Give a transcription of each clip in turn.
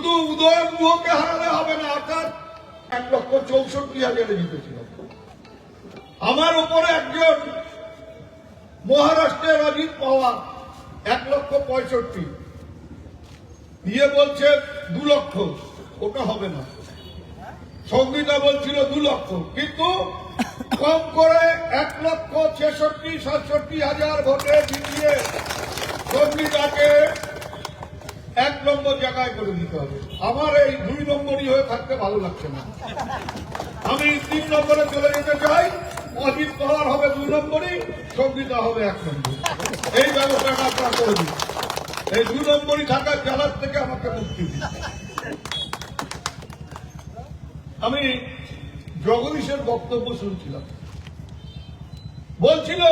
শুধু উদয় গুহকে হারালে হবে না আকার এক লক্ষ চৌষট্টি হাজারে জিতেছিল। আমার উপরে একজন মহারাষ্ট্রের অজিত পাওয়ার এক লক্ষ পঁয়ষট্টি। দিয়ে বলছে দু লক্ষ, ওটা হবে না। সঙ্গীতা বলছিল দু লক্ষ, কিন্তু কম করে এক লক্ষ ছেষট্টি, সাতষট্টি হাজার ভোটে জিতিয়ে সঙ্গীতাকে এক নম্বর জায়গায় করে দিতে হবে। আমার এই দুই নম্বরই হয়ে থাকতে ভালো লাগছে না। আমি তিন নম্বরে চলে যেতে চাই, অজিত পাওয়ার হবে দুই নম্বরই, সঙ্গীতা হবে এক নম্বর। এই ব্যবস্থাটা আপনারা করে দিন। এই দুই নম্বরই থাকার জ্বালার থেকে আমাকে মুক্তি দিন। আমি জগদীশের বক্তব্য শুনছিলাম। বলছিল,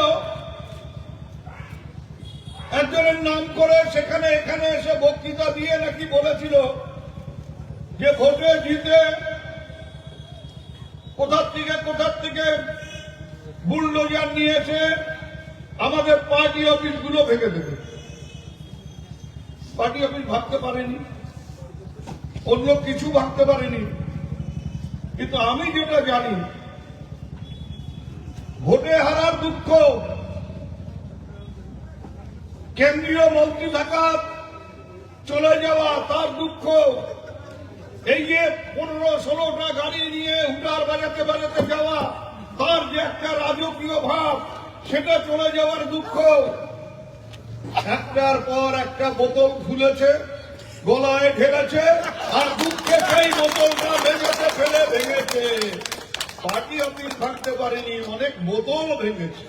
একজনের নাম করে সেখানে এখানে এসে নাকি বলেছিল যে ভোটে জিতে কোথার থেকে কোথার থেকে বুলডোজার নিয়েছে, আমাদের পার্টি অফিসগুলো ভেঙে দেবে। পার্টি অফিস ভাবতে পারেনি, অন্য কিছু ভাবতে পারেনি। কিন্তু আমি যেটা জানি, ভোটে হারার দুঃখ কেন্দ্রীয় মন্ত্রী থাকা চলে যাওয়া তার দুঃখ। এই যে পনেরো ষোলোটা গাড়ি নিয়ে হুটার বাজাতে বাজাতে যাওয়া, তার যে একটা রাজকীয় ভাব, সেটা চলে যাওয়ার দুঃখ। একটার পর একটা বোতল খুলেছে, গলায় ঠেলেছে আর দুঃখে সেই বোতলটা ভেঙেছে, ফেলে ভেঙেছে। পার্টি অফিস থাকতে পারেনি, অনেক বোতল ভেঙেছে।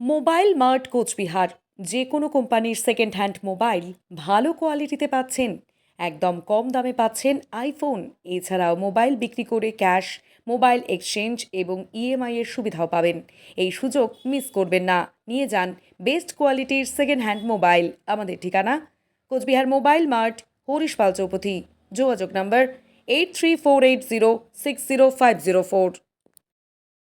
Mobile mart Coochbehar. যে কোনো কোম্পানির সেকেন্ড হ্যান্ড মোবাইল ভালো কোয়ালিটিতে পাচ্ছেন, একদম কম দামে পাচ্ছেন আইফোন এছাড়াও মোবাইল বিক্রি করে ক্যাশ মোবাইল এক্সচেঞ্জ এবং ইএমআই এর সুবিধাও পাবেন। এই সুযোগ মিস করবেন না। নিয়ে যান বেস্ট কোয়ালিটির সেকেন্ড হ্যান্ড মোবাইল আমাদের ঠিকানা কোচবিহার মোবাইল মার্ট, হরিশপাল চৌপথি। যোগাযোগ নম্বর eight three four eight zero six zero five zero four